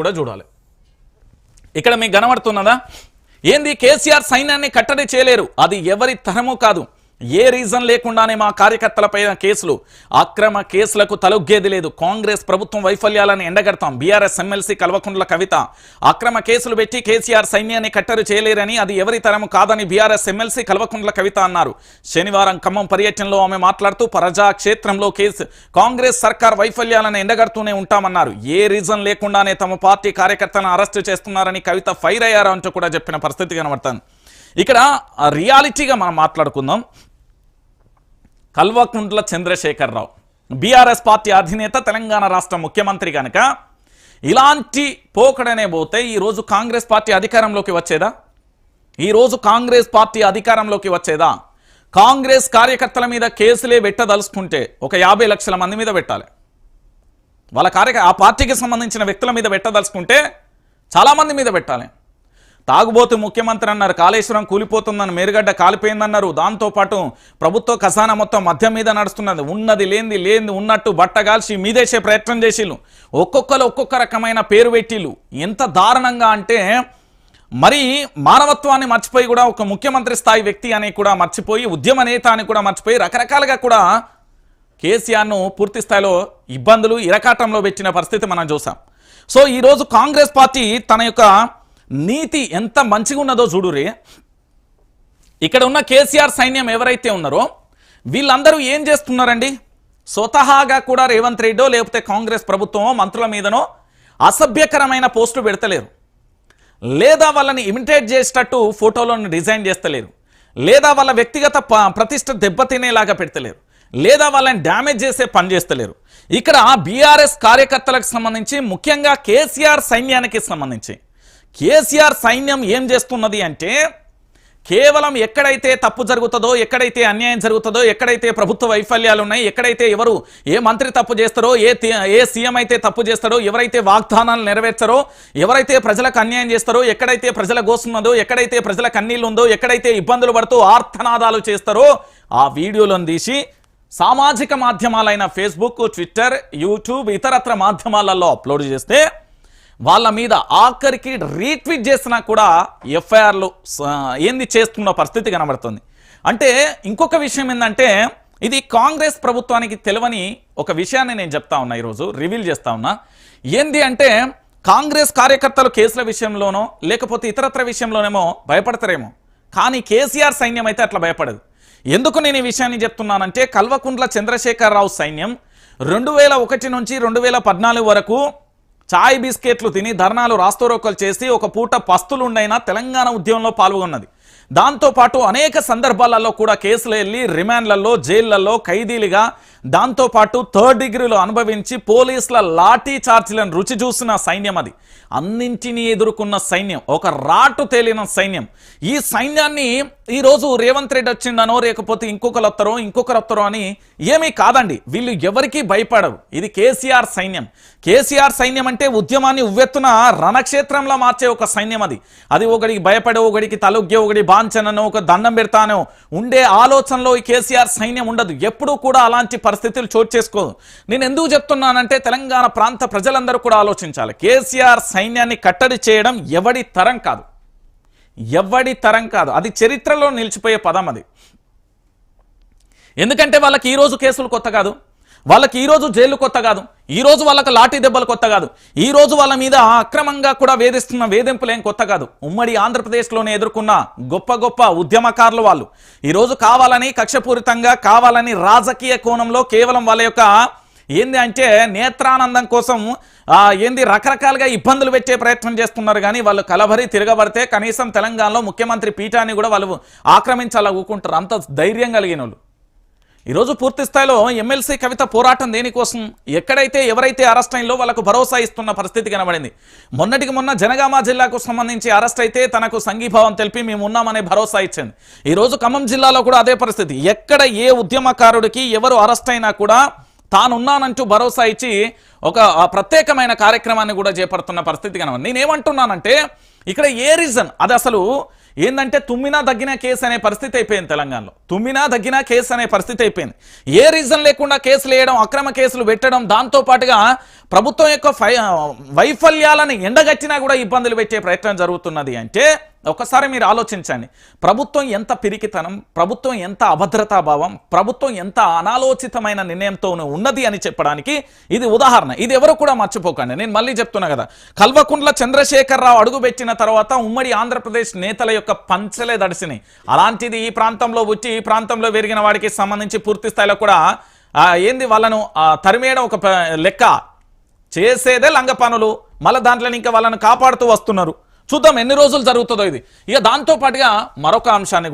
కూడా చూడాలి. ఇక్కడ మీకు కనబడుతున్నదా? ఏంది కేసీఆర్ సైన్యాన్ని కట్టడి చేయలేరు. అది ఎవరి తరము కాదు. ఏ రీజన్ లేకుండానే మా కార్యకర్తలపైన కేసులు? అక్రమ కేసులకు తలొగ్గేది లేదు. కాంగ్రెస్ ప్రభుత్వం వైఫల్యాలను ఎండగడతాం. BRS MLC Kalvakuntla Kavitha. అక్రమ కేసులు పెట్టి కేసీఆర్ సైన్యాన్ని కట్టరు చేయలేరని అది ఎవరి తరము కాదని బీఆర్ఎస్ ఎమ్మెల్సీ కల్వకుండ్ల కవిత అన్నారు. శనివారం ఖమ్మం పర్యటనలో ఆమె మాట్లాడుతూ ప్రజాక్షేత్రంలో కేసు కాంగ్రెస్ సర్కార్ వైఫల్యాలను ఎండగడుతూనే ఉంటామన్నారు. ఏ రీజన్ లేకుండానే తమ పార్టీ కార్యకర్తలను అరెస్టు చేస్తున్నారని కవిత ఫైర్ అయ్యారు అంటూ కూడా చెప్పిన పరిస్థితి కనబడుతుంది. ఇక్కడ రియాలిటీగా మనం మాట్లాడుకుందాం. కల్వకుంట్ల చంద్రశేఖరరావు. బీఆర్ఎస్ పార్టీ అధినేత తెలంగాణ రాష్ట్ర ముఖ్యమంత్రి కనుక ఇలాంటి పోకడనే పోతే ఈరోజు కాంగ్రెస్ పార్టీ అధికారంలోకి వచ్చేదా? ఈరోజు కాంగ్రెస్ పార్టీ అధికారంలోకి వచ్చేదా? కాంగ్రెస్ కార్యకర్తల మీద కేసులే పెట్టదలుచుకుంటే ఒక యాభై లక్షల మంది మీద పెట్టాలి. వాళ్ళ కార్య ఆ పార్టీకి సంబంధించిన వ్యక్తుల మీద పెట్టదలుచుకుంటే చాలామంది మీద పెట్టాలి. తాగుబోతు ముఖ్యమంత్రి అన్నారు. కాళేశ్వరం కూలిపోతుందని మేరుగడ్డ కాలిపోయిందన్నారు. దాంతోపాటు ప్రభుత్వ ఖజానా మొత్తం మద్యం మీద నడుస్తున్నది. ఉన్నది లేనిది లేనిది ఉన్నట్టు బట్టగాల్చి మీదేసే ప్రయత్నం చేసిళ్ళు. ఒక్కొక్కరు ఒక్కొక్క రకమైన పేరు పెట్టిళ్ళు. ఎంత దారుణంగా అంటే మరి మానవత్వాన్ని మర్చిపోయి కూడా ఒక ముఖ్యమంత్రి స్థాయి వ్యక్తి అని కూడా మర్చిపోయి ఉద్యమ నేత అని కూడా మర్చిపోయి రకరకాలుగా కూడా కేసీఆర్ను పూర్తి స్థాయిలో ఇబ్బందులు ఇరకాటంలో పెట్టిన పరిస్థితి మనం చూసాం. సో ఈరోజు కాంగ్రెస్ పార్టీ తన యొక్క నీతి ఎంత మంచిగా ఉన్నదో చూడురే ఇక్కడ ఉన్న కేసీఆర్ సైన్యం ఎవరైతే ఉన్నారో వీళ్ళందరూ ఏం చేస్తున్నారండి? స్వతహాగా కూడా రేవంత్ రెడ్డో లేకపోతే కాంగ్రెస్ ప్రభుత్వమో మంత్రుల మీదనో అసభ్యకరమైన పోస్టులు పెడతలేరు. లేదా వాళ్ళని ఇమిటేట్ చేసేటట్టు ఫోటోలను డిజైన్ చేస్తలేరు. లేదా వాళ్ళ వ్యక్తిగత ప- ప్రతిష్ట దెబ్బతినేలాగా పెడతలేరు. లేదా వాళ్ళని డ్యామేజ్ చేసే పని చేస్తలేరు. ఇక్కడ బీఆర్ఎస్ కార్యకర్తలకు సంబంధించి ముఖ్యంగా కేసీఆర్ సైన్యానికి సంబంధించి కేసీఆర్ సైన్యం ఏం చేస్తున్నది అంటే కేవలం ఎక్కడైతే తప్పు జరుగుతుందో ఎక్కడైతే అన్యాయం జరుగుతుందో ఎక్కడైతే ప్రభుత్వ వైఫల్యాలు ఉన్నాయి ఎక్కడైతే ఎవరు ఏ మంత్రి తప్పు చేస్తారో ఏ ఏ సీఎం అయితే తప్పు చేస్తారో ఎవరైతే వాగ్దానాలు నెరవేర్చారో ఎవరైతే ప్రజలకు అన్యాయం చేస్తారో ఎక్కడైతే ప్రజల గోసున్నదో ఎక్కడైతే ప్రజల కన్నీళ్ళు ఉందో ఎక్కడైతే ఇబ్బందులు పడుతూ ఆర్థనాదాలు చేస్తారో ఆ వీడియోలను తీసి సామాజిక మాధ్యమాలైన ఫేస్బుక్ ట్విట్టర్ యూట్యూబ్ ఇతరత్ర మాధ్యమాలలో అప్లోడ్ చేస్తే వాళ్ళ మీద ఆఖరికి రీట్వీట్ చేసినా కూడా ఎఫ్ఐఆర్లు ఏంది చేస్తున్న పరిస్థితి కనబడుతుంది. అంటే ఇంకొక విషయం ఏంటంటే ఇది కాంగ్రెస్ ప్రభుత్వానికి తెలియని ఒక విషయాన్ని నేను చెప్తా ఉన్నా ఈరోజు రివీల్ చేస్తా ఉన్నా. ఏంది అంటే కాంగ్రెస్ కార్యకర్తలు కేసుల విషయంలోనో లేకపోతే ఇతరత్ర విషయంలోనేమో భయపడతారేమో. కానీ కేసీఆర్ సైన్యం అయితే అట్లా భయపడదు. ఎందుకు నేను ఈ విషయాన్ని చెప్తున్నానంటే కల్వకుంట్ల చంద్రశేఖరరావు సైన్యం రెండు వేల ఒకటి నుంచి రెండు వేల పద్నాలుగు వరకు చాయ్ బిస్కెట్లు తిని ధర్నాలు రాస్తోరోకలు చేసి ఒక పూట పస్తులుండైనా తెలంగాణ ఉద్యమంలో పాల్గొన్నది. దాంతోపాటు అనేక సందర్భాలలో కూడా కేసులు వెళ్ళి రిమాండ్లలో జైళ్ళలో ఖైదీలుగా దాంతోపాటు థర్డ్ డిగ్రీలో అనుభవించి పోలీసుల లాఠీ చార్జీలను రుచి చూసిన సైన్యం అది. అన్నింటినీ ఎదుర్కొన్న సైన్యం ఒక రాటు తేలిన సైన్యం. ఈ సైన్యాన్ని ఈరోజు రేవంత్ రెడ్డి వచ్చిండనో లేకపోతే ఇంకొకరు వస్తారో ఇంకొకరు వస్తారో అని ఏమీ కాదండి. వీళ్ళు ఎవరికీ భయపడరు. ఇది కేసీఆర్ సైన్యం. కేసీఆర్ సైన్యం అంటే ఉద్యమాన్ని ఉవ్వెత్తున రణక్షేత్రంలో మార్చే ఒక సైన్యం అది. అది ఒకడికి భయపడే ఒకడికి తలొగ్గే ఒకటి బాంచనో ఒక దండం పెడతానో. ఉండే ఆలోచనలో ఈ కేసీఆర్ సైన్యం ఉండదు. ఎప్పుడూ కూడా అలాంటి పరిస్థితులు చోటు చేసుకోదు. నేను ఎందుకు చెప్తున్నానంటే తెలంగాణ ప్రాంత ప్రజలందరూ కూడా ఆలోచించాలి. కేసీఆర్ సైన్యాన్ని కట్టడి చేయడం ఎవడి తరం కాదు. ఎవడి తరం కాదు. అది చరిత్రలో నిలిచిపోయే పదం అది. ఎందుకంటే వాళ్ళకి ఈ రోజు కేసులు కొత్త కాదు. వాళ్ళకి ఈరోజు జైలు కొత్త కాదు. ఈ రోజు వాళ్ళకి లాఠీ దెబ్బలు కొత్త కాదు. ఈ రోజు వాళ్ళ మీద అక్రమంగా కూడా వేధిస్తున్న వేధింపులు కొత్త కాదు. ఉమ్మడి ఆంధ్రప్రదేశ్లోనే ఎదుర్కొన్న గొప్ప గొప్ప ఉద్యమకారులు వాళ్ళు. ఈరోజు కావాలని కక్షపూరితంగా కావాలని రాజకీయ కోణంలో కేవలం వాళ్ళ యొక్క ఏంది అంటే నేత్రానందం కోసం ఏంది రకరకాలుగా ఇబ్బందులు పెట్టే ప్రయత్నం చేస్తున్నారు కానీ వాళ్ళు కలబరి తిరగబడితే కనీసం తెలంగాణలో ముఖ్యమంత్రి పీఠాన్ని కూడా వాళ్ళు ఆక్రమించాలనుకుంటారు అంత ధైర్యం కలిగిన వాళ్ళు. ఈరోజు పూర్తి స్థాయిలో ఎమ్మెల్సీ కవిత పోరాటం దేనికోసం ఎక్కడైతే ఎవరైతే అరెస్ట్ అయిందో వాళ్ళకు భరోసా ఇస్తున్న పరిస్థితి కనబడింది. మొన్నటికి మొన్న జనగామ జిల్లాకు సంబంధించి అరెస్ట్ అయితే తనకు సంఘీభావం తెలిపి మేము ఉన్నామనే భరోసా ఇచ్చింది. ఈరోజు ఖమ్మం జిల్లాలో కూడా అదే పరిస్థితి. ఎక్కడ ఏ ఉద్యమకారుడికి ఎవరు అరెస్ట్ అయినా కూడా తానున్నానంటూ భరోసా ఇచ్చి ఒక ప్రత్యేకమైన కార్యక్రమాన్ని కూడా చేపడుతున్న పరిస్థితి కనబడి నేనేమంటున్నానంటే ఇక్కడ ఏ రీజన్ అది అసలు ఏంటంటే తుమ్మినా తగ్గిన కేసు అనే పరిస్థితి అయిపోయింది తెలంగాణలో. తుమ్మినా తగ్గిన కేసు అనే పరిస్థితి అయిపోయింది. ఏ రీజన్ లేకుండా కేసులు వేయడం అక్రమ కేసులు పెట్టడం దాంతో పాటుగా ప్రభుత్వం యొక్క ఫై వైఫల్యాలను ఎండగట్టినా కూడా ఇబ్బందులు పెట్టే ప్రయత్నం జరుగుతున్నది అంటే ఒకసారి మీరు ఆలోచించండి. ప్రభుత్వం ఎంత పిరికితనం ప్రభుత్వం ఎంత అభద్రతా భావం ప్రభుత్వం ఎంత అనాలోచితమైన నిర్ణయంతో ఉన్నది అని చెప్పడానికి ఇది ఉదాహరణ. ఇది ఎవరు కూడా మర్చిపోకండి. నేను మళ్ళీ చెప్తున్నా కదా కల్వకుంట్ల చంద్రశేఖరరావు అడుగుపెట్టిన తర్వాత ఉమ్మడి ఆంధ్రప్రదేశ్ నేతల యొక్క పంచలే దడిసినాయి. అలాంటిది ఈ ప్రాంతంలో వచ్చి ఈ ప్రాంతంలో పెరిగిన వాడికి సంబంధించి పూర్తి స్థాయిలో కూడా ఏంది వాళ్ళను తరిమేయడం ఒక లెక్క. చేసేదే లంగ పనులు మళ్ళీ దాంట్లో ఇంకా వాళ్ళను కాపాడుతూ వస్తున్నారు. చూద్దాం ఎన్ని రోజులు జరుగుతుందో ఇది. ఇక దాంతో పాటుగా మరొక అంశాన్ని కూడా